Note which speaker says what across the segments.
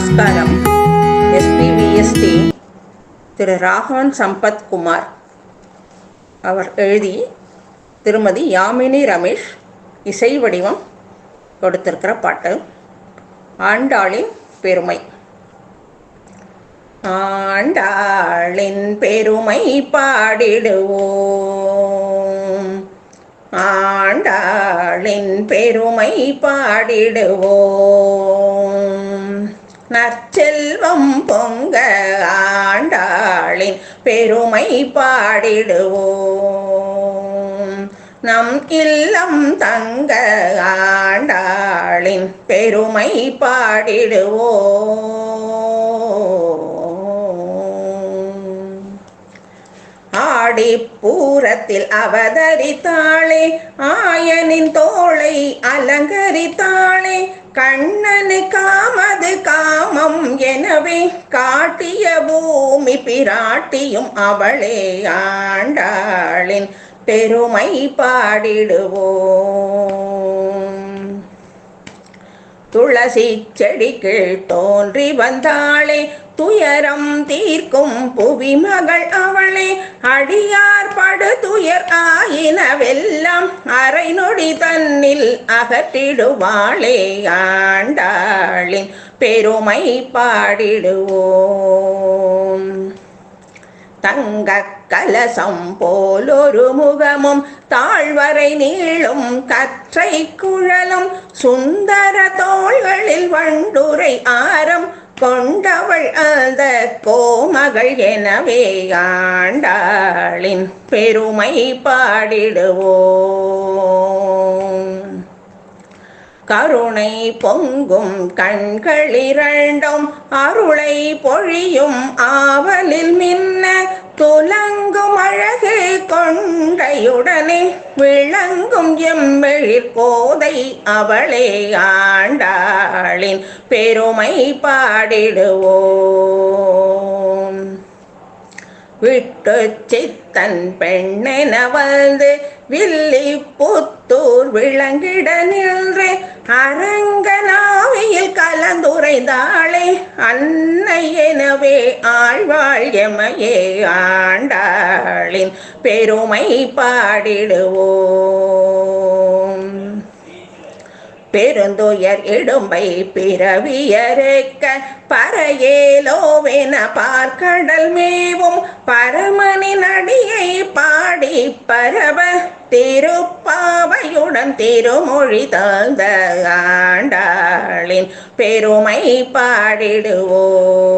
Speaker 1: நமஸ்காரம். எஸ்பிவிஎஸ்டி திரு ராகவன் சம்பத் குமார் அவர் எழுதி திருமதி யாமினி ரமேஷ் இசை வடிவம் கொடுத்திருக்கிற பாட்டு. ஆண்டாளின் பெருமை. ஆண்டாளின் பெருமை பாடிடுவோம். ஆண்டாளின் பெருமை பாடிடுவோம். நற்செல்வம் பொங்க ஆண்டாளின் பெருமை பாடிடுவோம். நம் இல்லம் தங்க ஆண்டாளின் பெருமை பாடிடுவோம். ஆடிப்பூரத்தில் அவதரித்தாளே ஆயனின் தோளை அலங்கரித்தாளே கண்ணனு காமது காமம் எனவே காட்டிய பூமி பிராட்டியும் அவளே ஆண்டாளின் பெருமை பாடிடுவோம். துளசி செடிக்குள் தோன்றி வந்தாளே துயரம் தீர்க்கும் புவி மகள் அவளே. அடியார் படு துயர் ஆயினவெல்லாம் அரை நொடி தன்னில் அகற்றிடுவாளே ஆண்டாளின் பெருமை பாடிடுவோ தங்க கலசம் போலொரு முகமும் தாழ்வரை நீளும் கற்றை குழலும் சுந்தர தோள்களில் வண்டுரை ஆரம் கொண்டவள் அந்த கோமகள் எனவே ஆண்டாளின் பெருமை பாடிடுவோம். கருணை பொங்கும் கண்கள் இரண்டும் அருளை பொழியும் ஆவலில் கொண்டையுடனே விளங்கும் எம்மெழிற் கோதை அவளே ஆண்டாளின் பெருமை பாடிடுவோம். விட்டு சித்தன் பெண்ணென வந்து வில்லி புத்தூர் விளங்கிட நின்றே அரங்கனாவியில் கலந்துரைந்தாளே அன்னை எனவே ஆழ்வாள் எமையே ஆண்டாளின் பெருமை பாடிடுவோம். பெருந்துயர் இடும்பை பிறவியறுக்க பறையேலோவென பார்க்கடல் மேவும் பரமனின் அடியை பரவ திருப்பாவையுடன் திருமொழி தந்த ஆண்டாளின் பெருமை பாடிடுவோம்.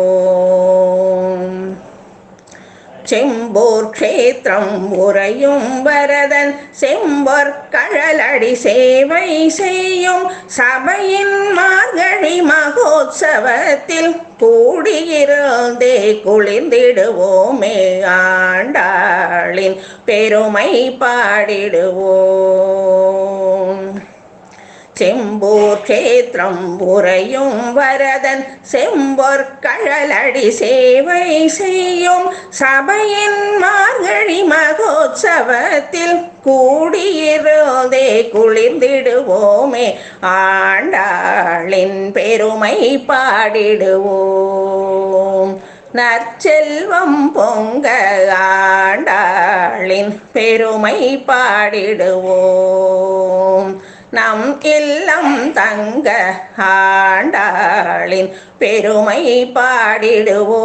Speaker 1: செம்போர் க்ஷேத்திரம் உறையும் வரதன் செம்பொர் கழலடி சேவை செய்யும் சபையின் மார்கழி மகோத்சவத்தில் கூடியிருந்தே குளிர்ந்திடுவோமே ஆண்டாளின் பெருமை பாடிடுவோம். செம்பூர் க்ஷேத்திரம் உரையும் வரதன் செம்பொர் கழலடி சேவை செய்யும் சபையின் மார்கழி மகோத்சவத்தில் கூடியிருந்தே குளிர்ந்திடுவோமே ஆண்டாளின் பெருமை பாடிடுவோம். நற்செல்வம் பொங்க ஆண்டாளின் பெருமை பாடிடுவோம். நம் இல்லம் தங்க ஆண்டாளின் பெருமை பாடிடுவோ